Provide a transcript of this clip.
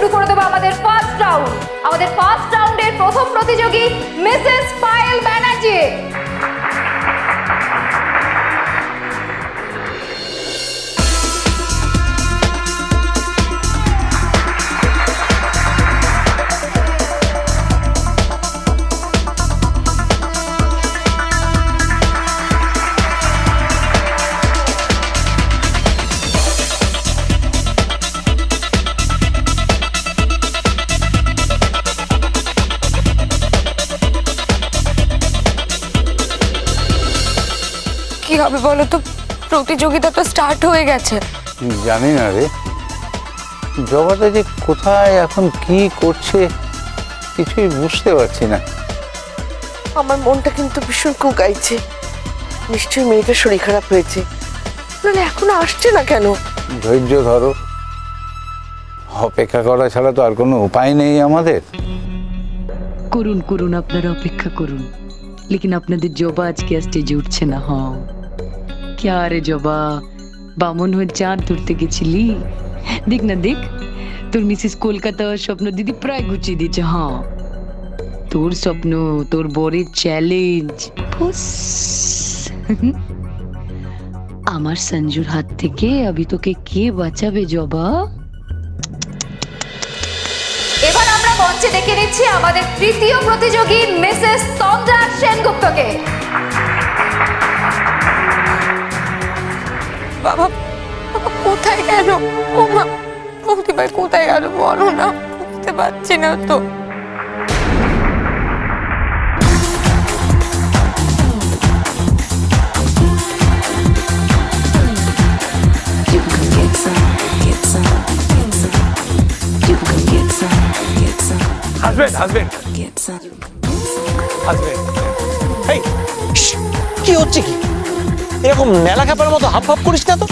শুরু করে দেবো আমাদের ফার্স্ট রাউন্ড আমাদের ফার্স্ট রাউন্ডের প্রথম প্রতিযোগী মিসেস পায়েল ব্যানার্জি কি হবে বলো তো? প্রতিযোগিতা তো স্টার্ট হয়ে গেছে। জানি না রে। জগাটা যে কোথায় এখন কি করছে কিছুই বুঝতে পারছি না। আমার মনটা কিন্তু ভীষণ কুকাইছে। নিশ্চয়ই মেয়েটার শরীর খারাপ হয়েছে। নাহলে এখনও আসছে না কেন? ধৈর্য ধরো। অপেক্ষা করা ছাড়া তো আর কোনো উপায় নেই আমাদের। করুন করুন আপনারা অপেক্ষা করুন। লেকিন আপনাদের জবা আজকে আর স্টেজে উঠছে না হ ক্যা রে জবা? বামন হয়ে চাঁদ গেছিলি? দেখ না, দেখ। তোর মিসেস কলকাতা স্বপ্ন দিদি প্রায় গুছিয়ে দিয়েছে হ্যাঁ। তোর স্বপ্ন, তোর বরের চ্যালেঞ্জ আমার সঞ্জুর হাত থেকে আমি তোকে কে বাঁচাবে জবা? এবার আমরা মঞ্চে ডেকে নিচ্ছি আমাদের তৃতীয় প্রতিযোগী মিসেস তন্দ্রা সেনগুপ্তকে। কোথায় গেল? ও মা বৌদি ভাই কোথায় গেল বলো না বুঝতে পারছি না তো। হাজবেন্ড হাজবেন্ড হাজবেন্ড এই কি হচ্ছে কি? এরকম মেলা খাবার মতো হাফ হাফ করিস না তো?